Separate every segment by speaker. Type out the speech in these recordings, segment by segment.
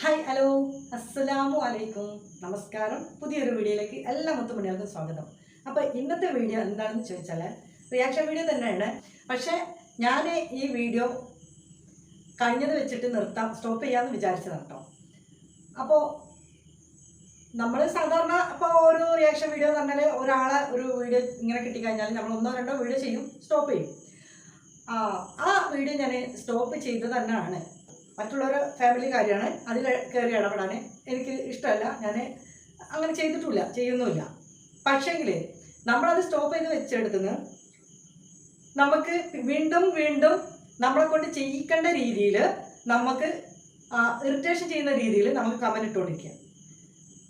Speaker 1: Hi hello അസ്സലാമു അലൈക്കും നമസ്കാരം. പുതിയൊരു വീഡിയോയിലേക്ക് എല്ലാ മുത്തുമണികൾക്കും സ്വാഗതം. അപ്പോൾ ഇന്നത്തെ വീഡിയോ എന്താണെന്ന് ചോദിച്ചാൽ റിയാക്ഷൻ വീഡിയോ തന്നെയാണ്. പക്ഷേ ഞാൻ ഈ വീഡിയോ കഴിഞ്ഞത് വെച്ചിട്ട് നിർത്താം സ്റ്റോപ്പ് ചെയ്യാമെന്ന് വിചാരിച്ചതാണ് കേട്ടോ അപ്പോൾ നമ്മൾ സാധാരണ അപ്പോൾ ഒരു റിയാക്ഷൻ വീഡിയോ എന്ന് പറഞ്ഞാൽ ഒരാളെ ഒരു വീഡിയോ ഇങ്ങനെ കിട്ടിക്കഴിഞ്ഞാൽ നമ്മൾ ഒന്നോ രണ്ടോ വീഡിയോ ചെയ്യും സ്റ്റോപ്പ് ചെയ്യും. ആ ആ വീഡിയോ ഞാൻ സ്റ്റോപ്പ് ചെയ്ത് തന്നെയാണ്. മറ്റുള്ളവരുടെ ഫാമിലി കാര്യമാണ്. അതിൽ കയറി ഇടപെടാൻ എനിക്ക് ഇഷ്ടമല്ല. ഞാൻ അങ്ങനെ ചെയ്തിട്ടില്ല ചെയ്യുന്നുമില്ല. പക്ഷേങ്കിൽ നമ്മളത് സ്റ്റോപ്പ് ചെയ്ത് വെച്ചെടുത്തുനിന്ന് നമുക്ക് വീണ്ടും വീണ്ടും നമ്മളെ കൊണ്ട് ചെയ്യിക്കേണ്ട രീതിയിൽ നമുക്ക് ഇറിറ്റേഷൻ ചെയ്യുന്ന രീതിയിൽ നമുക്ക് കമന്റ് ഇട്ടുകൊണ്ടിരിക്കുക.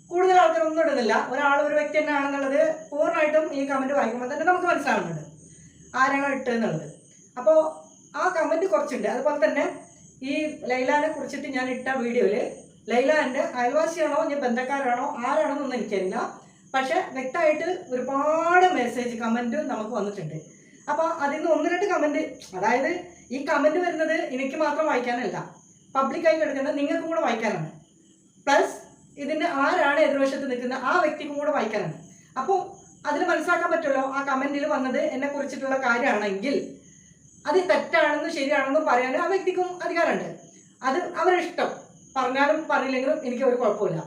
Speaker 1: കൂടുതൽ ആൾക്കാരൊന്നും ഇടുന്നില്ല. ഒരാൾ ഒരു വ്യക്തി തന്നെ ആണെന്നുള്ളത് പൂർണമായിട്ടും ഈ കമന്റ് വായിക്കുമ്പോൾ തന്നെ നമുക്ക് മനസ്സിലാവുന്നുണ്ട്. ആരാണോ ഇട്ടെന്നുള്ളത് അപ്പോൾ ആ കമന്റ് കുറച്ചുണ്ട്. അതുപോലെ തന്നെ ഈ ലൈലാനെ കുറിച്ചിട്ട് ഞാൻ ഇട്ട വീഡിയോയിൽ ലൈല എന്റെ അയൽവാസിയാണോ ഞാൻ ബന്ധക്കാരാണോ ആരാണെന്നൊന്നും എനിക്കറിയില്ല. പക്ഷെ വ്യക്തമായിട്ട് ഒരുപാട് മെസ്സേജ് കമന്റ് നമുക്ക് വന്നിട്ടുണ്ട്. അപ്പോൾ അതിൽ നിന്ന് ഒന്ന് രണ്ട് കമന്റ് അതായത് ഈ കമന്റ് വരുന്നത് എനിക്ക് മാത്രം വായിക്കാനല്ല പബ്ലിക്കായി കിടക്കുന്നത് നിങ്ങൾക്കും കൂടെ വായിക്കാനാണ്. പ്ലസ് ഇതിന്റെ ആരാണ് എതിർവശത്ത് നിൽക്കുന്ന ആ വ്യക്തിക്കും കൂടെ വായിക്കാനാണ്. അപ്പോൾ അതിൽ മനസ്സിലാക്കാൻ പറ്റുമല്ലോ ആ കമന്റിൽ വന്നത് എന്നെ കുറിച്ചിട്ടുള്ള കാര്യമാണെങ്കിൽ. അത് തെറ്റാണെന്നും ശരിയാണെന്നും പറയാൻ ആ വ്യക്തിക്കും അധികാരമുണ്ട്. അത് അവരുടെ ഇഷ്ടം. പറഞ്ഞാലും പറഞ്ഞില്ലെങ്കിലും എനിക്ക് ഒരു കുഴപ്പമില്ല.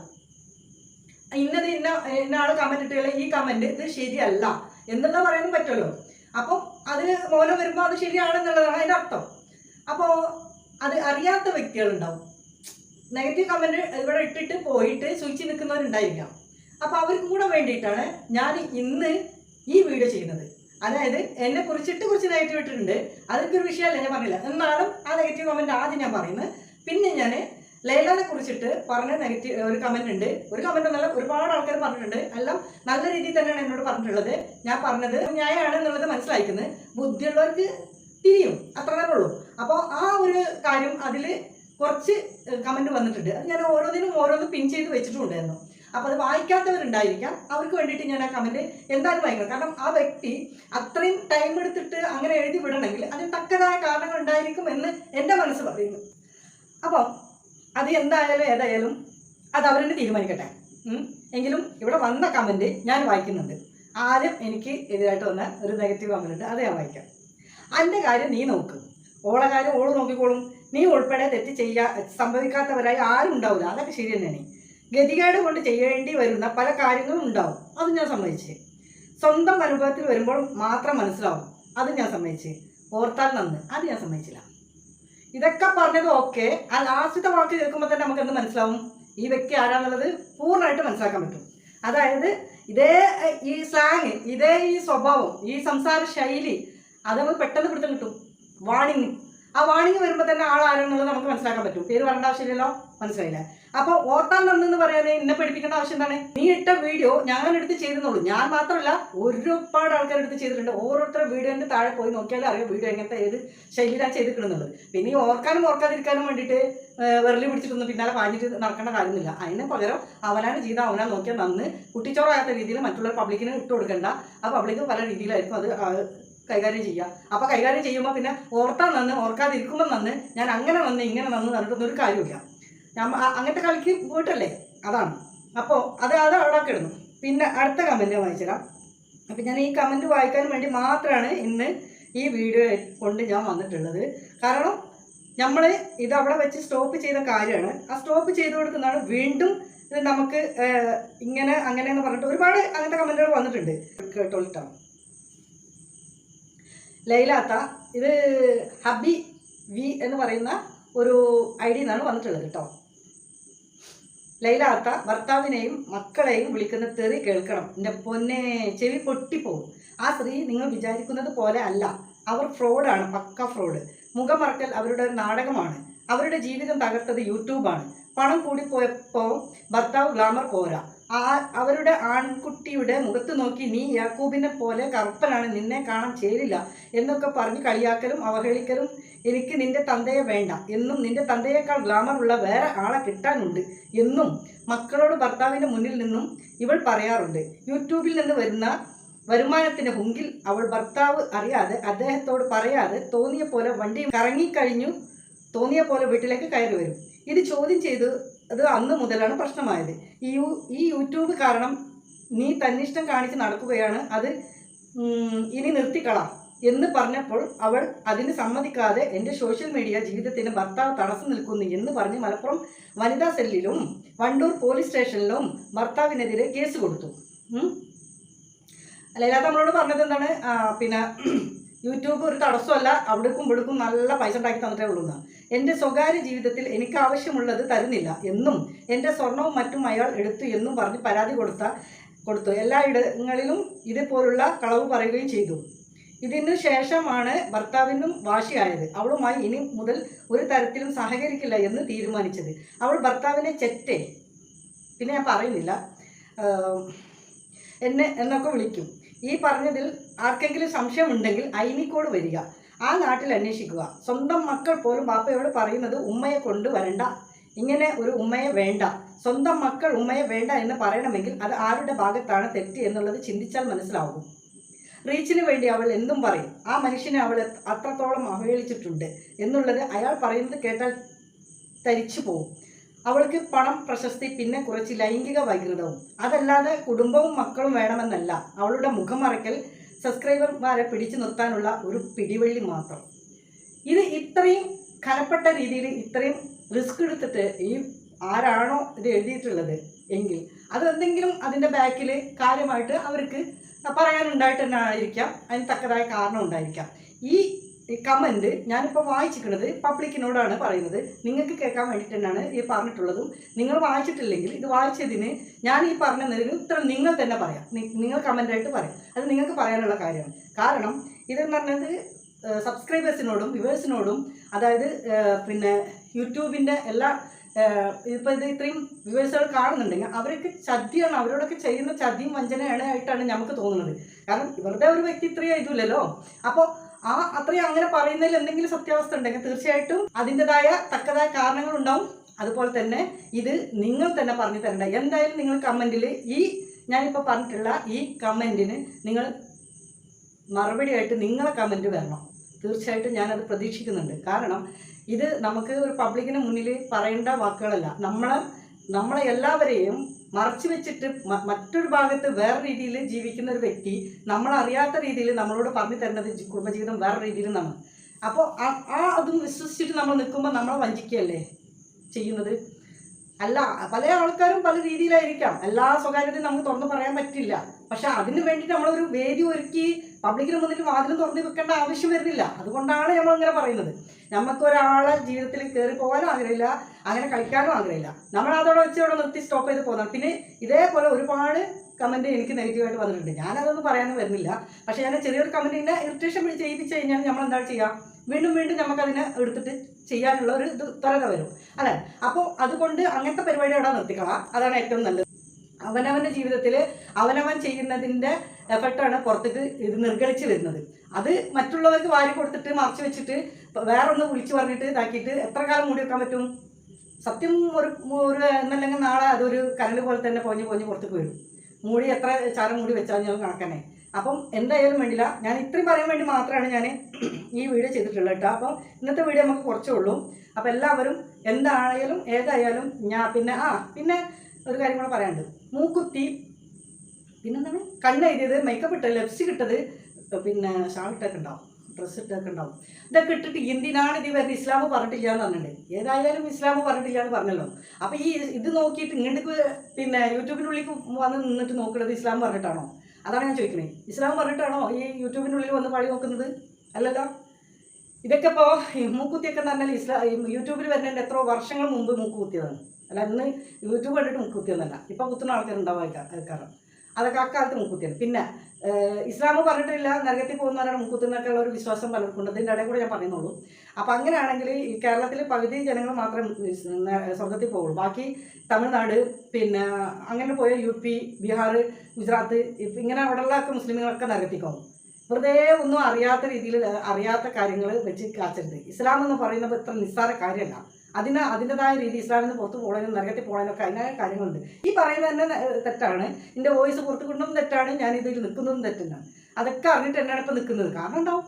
Speaker 1: ഇന്നത് ഇന്ന ഇന്ന ആൾ കമന്റ് ഇട്ടുള്ള ഈ കമന്റ് ഇത് ശരിയല്ല എന്നുള്ള പറയാനും പറ്റുമല്ലോ. അപ്പോൾ അത് മൂലം വരുമ്പോൾ അത് ശരിയാണെന്നുള്ളതാണ് അതിന്റെ അർത്ഥം. അപ്പോൾ അത് അറിയാത്ത വ്യക്തികളുണ്ടാവും. നെഗറ്റീവ് കമന്റ് ഇവിടെ ഇട്ടിട്ട് പോയിട്ട് സൂചിച്ച് നിൽക്കുന്നവരുണ്ടായിരിക്കാം അപ്പോൾ അവർക്കും കൂടെ വേണ്ടിയിട്ടാണ് ഞാൻ ഇന്ന് ഈ വീഡിയോ ചെയ്യുന്നത്. അതായത് എന്നെ കുറിച്ചിട്ട് കുറച്ച് നെഗറ്റീവ് ഇട്ടിട്ടുണ്ട്. അതൊക്കെ ഒരു വിഷയമല്ല ഞാൻ പറഞ്ഞില്ല. എന്നാലും ആ നെഗറ്റീവ് കമന്റ് ആദ്യം ഞാൻ പറയുന്നത് പിന്നെ ഞാൻ ലൈലാനെ കുറിച്ചിട്ട് പറഞ്ഞ നെഗറ്റീവ് ഒരു കമന്റ് ഉണ്ട്. ഒരു കമന്റ് എന്നല്ല ഒരുപാട് ആൾക്കാർ പറഞ്ഞിട്ടുണ്ട്. എല്ലാം നല്ല രീതിയിൽ തന്നെയാണ് എന്നോട് പറഞ്ഞിട്ടുള്ളത്. ഞാൻ പറഞ്ഞത് ന്യായമാണ് എന്നുള്ളത് മനസ്സിലാക്കുന്നത് ബുദ്ധിയുള്ളവർക്ക് തിരിയും അത്ര തന്നെ ഉള്ളൂ. അപ്പോൾ ആ ഒരു കാര്യം അതിൽ കുറച്ച് കമന്റ് വന്നിട്ടുണ്ട്. അത് ഞാൻ ഓരോന്നിനും ഓരോന്ന് പിൻ ചെയ്ത് വെച്ചിട്ടുണ്ടായിരുന്നു. അപ്പോൾ അത് വായിക്കാത്തവരുണ്ടായിരിക്കാം. അവർക്ക് വേണ്ടിയിട്ട് ഞാൻ ആ കമന്റ് എന്തായാലും വായിക്കണം. കാരണം ആ വ്യക്തി അത്രയും ടൈം എടുത്തിട്ട് അങ്ങനെ എഴുതി വിടണമെങ്കിൽ അതിന് തക്കതായ കാരണങ്ങൾ ഉണ്ടായിരിക്കും എന്ന് എന്റെ മനസ്സ് പറയുന്നു. അപ്പോൾ അത് എന്തായാലും ഏതായാലും അത് അവരെന്നെ തീരുമാനിക്കട്ടെ. എങ്കിലും ഇവിടെ വന്ന കമന്റ് ഞാൻ വായിക്കുന്നുണ്ട്. ആദ്യം എനിക്ക് എതിരായിട്ട് വന്ന ഒരു നെഗറ്റീവ് കമന്റ് ഉണ്ട്. അത് ഞാൻ വായിക്കാം. അതിന്റെ കാര്യം നീ നോക്ക്. ഓളെ കാര്യം ഓൾ നോക്കിക്കോളും. നീ ഉൾപ്പെടെ തെറ്റ് ചെയ്യാ സംഭവിക്കാത്തവരായി ആരും ഉണ്ടാവില്ല അതൊക്കെ ശരി തന്നെയാണ്. ഗതികേട് കൊണ്ട് ചെയ്യേണ്ടി വരുന്ന പല കാര്യങ്ങളും ഉണ്ടാവും. അത് ഞാൻ സമ്മതിച്ച്. സ്വന്തം അനുഭവത്തിൽ വരുമ്പോൾ മാത്രം മനസ്സിലാവും. അത് ഞാൻ സമ്മതിച്ച്. ഓർത്താൽ നന്ന്. അത് ഞാൻ സമ്മതിച്ചില്ല. ഇതൊക്കെ പറഞ്ഞത് ഓക്കെ ആ ലാസ്റ്റത്തെ വാക്ക് കേൾക്കുമ്പോൾ തന്നെ നമുക്ക് എന്ത് മനസ്സിലാവും? ഈ വ്യക്തി ആരാന്നുള്ളത് പൂർണമായിട്ട് മനസ്സിലാക്കാൻ പറ്റും. അതായത് ഇതേ ഈ സ്ലാങ് ഇതേ ഈ സ്വഭാവം ഈ സംസാര ശൈലി അത് നമുക്ക് പെട്ടെന്ന് പിടുത്തം കിട്ടും. വാണിങ് ആ വാണിങ് വരുമ്പോൾ തന്നെ ആൾ ആരാണെന്നുള്ളത് നമുക്ക് മനസ്സിലാക്കാൻ പറ്റും. പേര് പറയേണ്ട ആവശ്യമില്ലല്ലോ? മനസ്സിലായില്ല? അപ്പോൾ ഓർത്താൻ തന്നെന്ന് പറയാൻ എന്നെ പഠിപ്പിക്കേണ്ട ആവശ്യം എന്താണ്? നീ ഇട്ട വീഡിയോ ഞാൻ എടുത്ത് ചെയ്തെന്നുള്ളൂ ഞാൻ മാത്രമല്ല ഒരുപാട് ആൾക്കാർ എടുത്ത് ചെയ്തിട്ടുണ്ട്. ഓരോരുത്തരുടെ വീഡിയോന്റെ താഴെ പോയി നോക്കിയാലും അറിയാം വീഡിയോ എങ്ങനത്തെ ഏത് ശൈലിയിലാണ് ചെയ്തിട്ടുള്ളത് പിന്നെ ഈ ഓർക്കാനും ഓർക്കാതിരിക്കാനും വേണ്ടിയിട്ട് വെറലി പിടിച്ചിട്ടൊന്നും പിന്നാലെ വാങ്ങിയിട്ട് നടക്കേണ്ട കാര്യമൊന്നുമില്ല. അതിന് പകരം അവനാണ് ചെയ്ത അവനാ നോക്കിയാൽ നന്ന് കുട്ടിച്ചോറാകാത്ത രീതിയിൽ മറ്റുള്ള പബ്ലിക്കിന് ഇട്ട് കൊടുക്കണ്ട ആ പബ്ലിക്ക് പല രീതിയിലായിരിക്കും അത് കൈകാര്യം ചെയ്യുക അപ്പോൾ കൈകാര്യം ചെയ്യുമ്പോൾ പിന്നെ ഓർത്താൽ നന്ന് ഓർക്കാതിരിക്കുമ്പോൾ നന്ന് ഞാൻ അങ്ങനെ നന്ന് ഇങ്ങനെ നന്ന് പറഞ്ഞിട്ടൊന്നും ഒരു കാര്യമില്ല ഞാൻ അങ്ങനത്തെ കളിക്ക് പോയിട്ടല്ലേ? അതാണ്. അപ്പോൾ അത് അത് അവിടെ കിടന്നു. പിന്നെ അടുത്ത കമന്റ് വായിച്ചുതരാം. അപ്പം ഞാൻ ഈ കമന്റ് വായിക്കാൻ വേണ്ടി മാത്രമാണ് ഇന്ന് ഈ വീഡിയോ കൊണ്ട് ഞാൻ വന്നിട്ടുള്ളത്. കാരണം നമ്മൾ ഇത് അവിടെ വെച്ച് സ്റ്റോപ്പ് ചെയ്ത കാര്യമാണ്. ആ സ്റ്റോപ്പ് ചെയ്ത് കൊടുക്കുന്നതാണ് വീണ്ടും ഇത് നമുക്ക് ഇങ്ങനെ അങ്ങനെ എന്ന് പറഞ്ഞിട്ട് ഒരുപാട് അങ്ങനത്തെ കമന്റുകൾ വന്നിട്ടുണ്ട്. കേട്ടോളിട്ടാണ് ലൈലാത്ത ഇത് ഹബി വി എന്ന് പറയുന്ന ഒരു ഐ ഡി നിന്നാണ് വന്നിട്ടുള്ളത് കേട്ടോ. ലൈലാത്ത ഭർത്താവിനെയും മക്കളെയും വിളിക്കുന്ന തെറി കേൾക്കണം. എന്റെ പൊന്നെ ചെവി പൊട്ടിപ്പോവും ആ സ്ത്രീ നിങ്ങൾ വിചാരിക്കുന്നത് പോലെ അല്ല. അവർ ഫ്രോഡാണ് പക്ക ഫ്രോഡ്. മുഖമറക്കൽ അവരുടെ നാടകമാണ്. അവരുടെ ജീവിതം തകർത്തത് യൂട്യൂബാണ്. പണം കൂടിപ്പോയപ്പോൾ ഭർത്താവ് ഗ്ലാമർ പോരാ. ആ അവരുടെ ആൺകുട്ടിയുടെ മുഖത്ത് നോക്കി നീ യാക്കൂബിനെ പോലെ കറുപ്പനാണ് നിന്നെ കാണാൻ ചേരില്ല എന്നൊക്കെ പറഞ്ഞ് കളിയാക്കലും അവഹേളിക്കലും എനിക്ക് നിന്റെ തന്തയെ വേണ്ട. എന്നും നിന്റെ തന്തയേക്കാൾ ഗ്ലാമർ ഉള്ള വേറെ ആളെ കിട്ടാനുണ്ട് എന്നും മക്കളോട് ഭർത്താവിന്റെ മുന്നിൽ നിന്നും ഇവൾ പറയാറുണ്ട്. യൂട്യൂബിൽ നിന്ന് വരുന്ന വരുമാനത്തിന്റെ ഹുങ്കിൽ അവൾ ഭർത്താവ് അറിയാതെ അദ്ദേഹത്തോട് പറയാതെ തോന്നിയ പോലെ വണ്ടി കറങ്ങിക്കഴിഞ്ഞു തോന്നിയ പോലെ വീട്ടിലേക്ക് കയറി വരും. ഇത് ചോദ്യം ചെയ്ത് അത് അന്ന് മുതലാണ് പ്രശ്നമായത് ഈ ഈ യൂട്യൂബ് കാരണം നീ തന്നിഷ്ടം കാണിച്ച് നടക്കുകയാണ് അത് ഇനി നിർത്തിക്കളാം എന്ന് പറഞ്ഞപ്പോൾ അവൾ അതിന് സമ്മതിക്കാതെ എന്റെ സോഷ്യൽ മീഡിയ ജീവിതത്തിന് ഭർത്താവ് തടസ്സം നിൽക്കുന്നു എന്ന് പറഞ്ഞ് മലപ്പുറം വനിതാ സെല്ലിലും വണ്ടൂർ പോലീസ് സ്റ്റേഷനിലും ഭർത്താവിനെതിരെ കേസ് കൊടുത്തു. ലൈലാത്ത നമ്മളോട് പറഞ്ഞത് എന്താണ് പിന്നെ യൂട്യൂബ് ഒരു തടസ്സമല്ല അവിടേക്കും ഇവിടേക്കും നല്ല പൈസ ഉണ്ടാക്കി തന്നിട്ടേ ഉള്ളൂ. എന്റെ സ്വകാര്യ ജീവിതത്തിൽ എനിക്ക് ആവശ്യമുള്ളത് തരുന്നില്ല. എന്നും എന്റെ സ്വർണവും മറ്റും അയാൾ എടുത്തു എന്നും പറഞ്ഞ് പരാതി കൊടുത്ത കൊടുത്തു. എല്ലായിടങ്ങളിലും ഇതുപോലുള്ള കളവ് പറയുകയും ചെയ്തു. ഇതിനു ശേഷമാണ് ഭർത്താവിനും വാശിയായത്. അവളുമായി ഇനി മുതൽ ഒരു തരത്തിലും സഹകരിക്കില്ല എന്ന് തീരുമാനിച്ചത്. അവൾ ഭർത്താവിനെ ചെറ്റെ. പിന്നെ ഞാൻ പറയുന്നില്ല. എന്നെ എന്നൊക്കെ വിളിക്കും. ഈ പറഞ്ഞതിൽ ആർക്കെങ്കിലും സംശയമുണ്ടെങ്കിൽ ഐനിക്കോട് വരിക. ആ നാട്ടിൽ അന്വേഷിക്കുക. സ്വന്തം മക്കൾ പോലും ബാപ്പയോട് പറയുന്നത് ഉമ്മയെ കൊണ്ട് വരണ്ട. ഇങ്ങനെ ഒരു ഉമ്മയെ വേണ്ട. സ്വന്തം മക്കൾ ഉമ്മയെ വേണ്ട എന്ന് പറയണമെങ്കിൽ അത് ആരുടെ ഭാഗത്താണ് തെറ്റ് എന്നുള്ളത് ചിന്തിച്ചാൽ മനസ്സിലാവും. റീച്ചിന് വേണ്ടി അവൾ എന്തും പറയും. ആ മനുഷ്യനെ അവൾ അത്രത്തോളം അവഹേളിച്ചിട്ടുണ്ട് എന്നുള്ളത് അയാൾ പറയുന്നത് കേട്ടാൽ തരിച്ചു പോകും അവൾക്ക് പണം പ്രശസ്തി പിന്നെ കുറച്ച് ലൈംഗിക വൈകൃതവും. അതല്ലാതെ കുടുംബവും മക്കളും വേണമെന്നല്ല. അവളുടെ മുഖം മറയ്ക്കൽ സബ്സ്ക്രൈബർമാരെ പിടിച്ചു നിർത്താനുള്ള ഒരു പിടിവള്ളി മാത്രം. ഇത് ഇത്രയും കനപ്പെട്ട രീതിയിൽ ഇത്രയും റിസ്ക് എടുത്തിട്ട് ഈ ആരാണോ ഇത് എഴുതിയിട്ടുള്ളത് എങ്കിൽ അതെന്തെങ്കിലും അതിന്റെ ബാക്കിൽ കാര്യമായിട്ട് അവർക്ക് പറയാനുണ്ടായിട്ട് തന്നെ ആയിരിക്കാം. അതിന് തക്കതായ കാരണം ഉണ്ടായിരിക്കാം. ഈ കമന്റ് ഞാനിപ്പോൾ വായിച്ചിട്ടുള്ളത് പബ്ലിക്കിനോടാണ് പറയുന്നത്. നിങ്ങൾക്ക് കേൾക്കാൻ വേണ്ടിയിട്ട് തന്നെയാണ് ഈ പറഞ്ഞിട്ടുള്ളതും. നിങ്ങൾ വായിച്ചിട്ടില്ലെങ്കിൽ ഇത് വായിച്ചതിന് ഞാൻ ഈ പറഞ്ഞതിന് ഉത്തരം നിങ്ങൾ തന്നെ പറയാം. നിങ്ങൾ കമന്റായിട്ട് പറയാം. അത് നിങ്ങൾക്ക് പറയാനുള്ള കാര്യമാണ്. കാരണം ഇതെന്ന് പറഞ്ഞത് സബ്സ്ക്രൈബേഴ്സിനോടും വ്യൂവേഴ്സിനോടും അതായത് പിന്നെ യൂട്യൂബിന്റെ എല്ലാ ഇപ്പോൾ ഇത് ഇത്രയും വ്യൂവേഴ്സുകൾ കാണുന്നുണ്ടെങ്കിൽ അവരൊക്കെ ചതിയാണ് അവരോടൊക്കെ ചെയ്യുന്ന ചതിയും വഞ്ചനയാണ് ആയിട്ടാണ് നമുക്ക് തോന്നുന്നത്. കാരണം ഇവരുടെ ഒരു വ്യക്തി ഇത്രയും ഇതുമില്ലല്ലോ അപ്പോൾ ആ അത്രയും അങ്ങനെ പറയുന്നതിൽ എന്തെങ്കിലും സത്യാവസ്ഥ ഉണ്ടെങ്കിൽ തീർച്ചയായിട്ടും അതിന്റെതായ തക്കതായ കാരണങ്ങൾ ഉണ്ടാവും. അതുപോലെ തന്നെ ഇത് നിങ്ങൾ തന്നെ പറഞ്ഞു തരണ്ട. എന്തായാലും നിങ്ങൾ കമന്റിൽ ഈ ഞാനിപ്പോൾ പറഞ്ഞിട്ടുള്ള ഈ കമന്റിന് നിങ്ങൾ മറുപടിയായിട്ട് നിങ്ങളെ കമന്റ് വരണം. തീർച്ചയായിട്ടും ഞാനത് പ്രതീക്ഷിക്കുന്നുണ്ട്. കാരണം ഇത് നമുക്ക് ഒരു പബ്ലിക്കിന് മുന്നിൽ പറയേണ്ട വാക്കുകളല്ല. നമ്മൾ നമ്മളെ എല്ലാവരെയും മറച്ചു വെച്ചിട്ട് മറ്റൊരു ഭാഗത്ത് വേറെ രീതിയിൽ ജീവിക്കുന്ന ഒരു വ്യക്തി നമ്മളറിയാത്ത രീതിയിൽ നമ്മളോട് പറഞ്ഞു തരുന്നത് കുടുംബജീവിതം വേറെ രീതിയിൽ നമ്മൾ അപ്പോൾ ആ അതും വിശ്വസിച്ചിട്ട് നമ്മൾ നിൽക്കുമ്പോൾ നമ്മളെ വഞ്ചിക്കുകയല്ലേ ചെയ്യുന്നത്? അല്ല പല ആൾക്കാരും പല രീതിയിലായിരിക്കാം. എല്ലാ സ്വകാര്യതയും നമുക്ക് തുറന്നു പറയാൻ പറ്റില്ല. പക്ഷെ അതിന് വേണ്ടിയിട്ട് നമ്മളൊരു വേദി ഒരുക്കി പബ്ലിക്കിന് മുന്നിൽ വാതിലും തുറന്നു വെക്കേണ്ട ആവശ്യം വരുന്നില്ല. അതുകൊണ്ടാണ് നമ്മൾ അങ്ങനെ പറയുന്നത്. നമുക്ക് ഒരാളെ ജീവിതത്തിൽ കയറി പോകാനും ആഗ്രഹമില്ല അങ്ങനെ കളിക്കാനും ആഗ്രഹമില്ല. നമ്മൾ അതോടെ വെച്ച് അവിടെ നിർത്തി സ്റ്റോപ്പ് ചെയ്ത് പോകുന്നതാണ് പിന്നെ ഇതേപോലെ ഒരുപാട് കമന്റ് എനിക്ക് നെഗറ്റീവായിട്ട് വന്നിട്ടുണ്ട്. ഞാനതൊന്നും പറയാനും വരുന്നില്ല. പക്ഷേ ഞാൻ ചെറിയൊരു കമന്റിനെ ഇറിറ്റേഷൻ ചെയ്യിപ്പിച്ച് കഴിഞ്ഞാൽ നമ്മൾ എന്താ ചെയ്യുക വീണ്ടും വീണ്ടും നമുക്കതിനെ എടുത്തിട്ട് ചെയ്യാനുള്ള ഒരു ഇത് ത്വരത വരും. അല്ലേ? അപ്പോൾ അതുകൊണ്ട് അങ്ങനത്തെ പരിപാടി അവിടെ നിർത്തിക്കളാം. അതാണ് ഏറ്റവും നല്ലത്. അവനവന്റെ ജീവിതത്തിൽ അവനവൻ ചെയ്യുന്നതിന്റെ എഫക്റ്റാണ് പുറത്തേക്ക് ഇത് നിർഗളിച്ച് വരുന്നത്. അത് മറ്റുള്ളവർക്ക് വാരി കൊടുത്തിട്ട് മറച്ചു വെച്ചിട്ട് വേറൊന്ന് വിളിച്ചു പറഞ്ഞിട്ട് ഇതാക്കിയിട്ട് എത്ര കാലം മൂടി വെക്കാൻ പറ്റും? സത്യം ഒരു ഒരു എന്നല്ലെങ്കിൽ നാളെ അതൊരു കരൾ പോലെ തന്നെ പോഞ്ഞ് പോഞ്ഞ് പുറത്തേക്ക് വരും. മൂടി എത്ര ചാരം മൂടി വെച്ചാൽ ഞാൻ കണക്കന്നെ. അപ്പം എന്തായാലും വേണ്ടില്ല. ഞാൻ ഇത്രയും പറയാൻ വേണ്ടി മാത്രമാണ് ഞാൻ ഈ വീഡിയോ ചെയ്തിട്ടുള്ളത് കേട്ടോ. അപ്പം ഇന്നത്തെ വീഡിയോ നമുക്ക് കുറച്ചേ ഉള്ളൂ. അപ്പം എല്ലാവരും എന്തായാലും ഏതായാലും ഞാൻ പിന്നെ ആ പിന്നെ ഒരു കാര്യം കൂടെ പറയാനുണ്ട്. മൂക്കുത്തി. പിന്നെന്താണ്? കണ്ണ് എഴുതിയത് മേക്കപ്പ് ഇട്ടത് ലിപ്സ്റ്റിക് ഇട്ടത് പിന്നെ ഷാൾ ഇട്ടൊക്കെ ഉണ്ടാവും. ഡ്രസ്സ് ഇട്ടൊക്കെ ഉണ്ടാവും. ഇതൊക്കെ ഇട്ടിട്ട് എന്തിനാണ് ഇത് വരുന്നത് ഇസ്ലാം പറഞ്ഞിട്ടില്ല എന്ന് പറഞ്ഞിട്ടുണ്ട്. ഏതായാലും ഇസ്ലാം പറഞ്ഞിട്ടില്ല എന്ന് പറഞ്ഞല്ലോ. അപ്പോൾ ഈ ഇത് നോക്കിയിട്ട് ഇങ്ങോട്ട് പിന്നെ യൂട്യൂബിനുള്ളിൽ വന്ന് നിന്നിട്ട് നോക്കുന്നത് ഇസ്ലാം പറഞ്ഞിട്ടാണോ? അതാണ് ഞാൻ ചോദിക്കുന്നത് ഇസ്ലാം പറഞ്ഞിട്ടാണോ ഈ യൂട്യൂബിനുള്ളിൽ വന്ന് പഴി നോക്കുന്നത്? അല്ലല്ലോ? ഇതൊക്കെ ഇപ്പോൾ മൂക്കുത്തിയൊക്കെ എന്ന് പറഞ്ഞാൽ ഇസ്ലാ യൂട്യൂബിൽ വരുന്നതിന്റെ എത്രയോ വർഷങ്ങൾ മുമ്പ് മൂക്ക് കുത്തിയതാണ് അല്ല ഇന്ന് യൂട്യൂബ് കണ്ടിട്ട് മൂക്ക് കുത്തിയൊന്നല്ല ഇപ്പോൾ കുത്തുന്ന ആൾക്കാരുണ്ടാവും ആൾക്കാർ അതൊക്കെ അക്കാലത്ത് മൂക്കുത്തിയാണ് പിന്നെ ഇസ്ലാം പറഞ്ഞിട്ടില്ല നരകത്തിൽ പോകുന്നവരാണ് മൂക്കുത്തുന്നൊക്കെ ഉള്ള ഒരു വിശ്വാസം പലർക്കും ഉണ്ട് ഇതിന്റെ ഇടയിൽ കൂടെ ഞാൻ പറയുന്നുള്ളൂ. അപ്പോൾ അങ്ങനെയാണെങ്കിൽ ഈ കേരളത്തിൽ പകുതി ജനങ്ങൾ മാത്രമേ സ്വർഗത്തിൽ പോകുള്ളൂ ബാക്കി തമിഴ്നാട് പിന്നെ അങ്ങനെ പോയ യു പി ബീഹാർ ഗുജറാത്ത് ഇപ്പം ഇങ്ങനെ അവിടെയുള്ള ഒക്കെ മുസ്ലിമുകളൊക്കെ നരകത്തിൽ പോകും. വെറുതെ ഒന്നും അറിയാത്ത രീതിയിൽ അറിയാത്ത കാര്യങ്ങൾ വെച്ച് കാച്ചരുത്. ഇസ്ലാം എന്ന് പറയുന്നത് ഇത്ര നിസ്സാര കാര്യമല്ല. അതിന് അതിന്റെതായ രീതി ഇസ്ലാമിൽ നിന്ന് പുറത്ത് പോകണതിനും നരകത്തിൽ പോകണമെന്നൊക്കെ അതിനായ കാര്യങ്ങളുണ്ട്. ഈ പറയുന്നത് തന്നെ തെറ്റാണ്. എന്റെ വോയിസ് പുറത്ത് കൊണ്ടും തെറ്റാണ്. ഞാൻ ഇതിൽ നിൽക്കുന്നതും തെറ്റെന്നാണ് അതൊക്കെ അറിഞ്ഞിട്ട് എന്നാണ് ഇപ്പം നിൽക്കുന്നത്. കാരണം ഉണ്ടാവും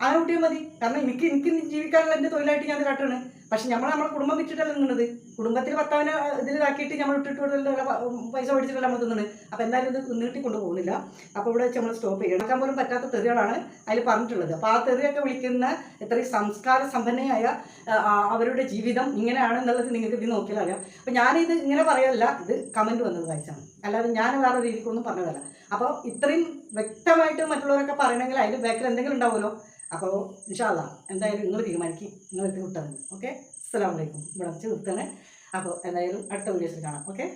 Speaker 1: അങ്ങനെ കുട്ടിയെ മതി. കാരണം എനിക്ക് എനിക്ക് ജീവിക്കാനുള്ള എന്റെ തൊഴിലായിട്ട് ഞാൻ കാട്ടാണ്. പക്ഷെ നമ്മൾ നമ്മുടെ കുടുംബം വിറ്റിട്ടല്ല നിന്നത്. കുടുംബത്തിൽ ഭർത്താവിനെ ഇതിലാക്കിയിട്ട് നമ്മൾ ഇട്ടിട്ട് കൊടുത്തിട്ടുള്ള പൈസ മേടിച്ചിട്ടല്ല നമ്മൾ തിന്നത് അപ്പോൾ എന്തായാലും ഇത് നീട്ടിക്കൊണ്ട് കൊണ്ടുപോകുന്നില്ല. അപ്പോൾ ഇവിടെ വെച്ച് നമ്മൾ സ്റ്റോപ്പ് ചെയ്യണം. എടുക്കാൻ പോലും പറ്റാത്ത തെറികളാണ് അതിൽ പറഞ്ഞിട്ടുള്ളത്. അപ്പോൾ ആ തെറിയൊക്കെ വിളിക്കുന്ന ഇത്രയും സംസ്കാര സമ്പന്നയായ ആ, ആ, അവരുടെ ജീവിതം ഇങ്ങനെയാണെന്നുള്ളത് നിങ്ങൾക്ക് ഇത് നോക്കിയാൽ അറിയാം. അപ്പോൾ ഞാനിത് ഇങ്ങനെ പറയല്ല. ഇത് കമന്റ് വന്നത് വായിച്ചാണ്. അല്ലാതെ ഞാൻ വേറെ രീതിക്കൊന്നും പറഞ്ഞതല്ല. അപ്പോൾ ഇത്രയും വ്യക്തമായിട്ട് മറ്റുള്ളവരൊക്കെ പറയണമെങ്കിൽ അതിന്റെ ബാക്കിൽ എന്തെങ്കിലും ഉണ്ടാവുമല്ലോ? അപ്പോൾ ഇൻഷാല്ല എന്തായാലും നിങ്ങൾ തീരുമാനിക്കും. നിങ്ങൾ എത്തി മതി. ഓക്കെ അസ്സാം വലൈക്കും ഇവിടെ വെച്ച് നിർത്തണേ. അപ്പോൾ എന്തായാലും അടുത്ത വീഡിയോസിൽ കാണാം. ഓക്കെ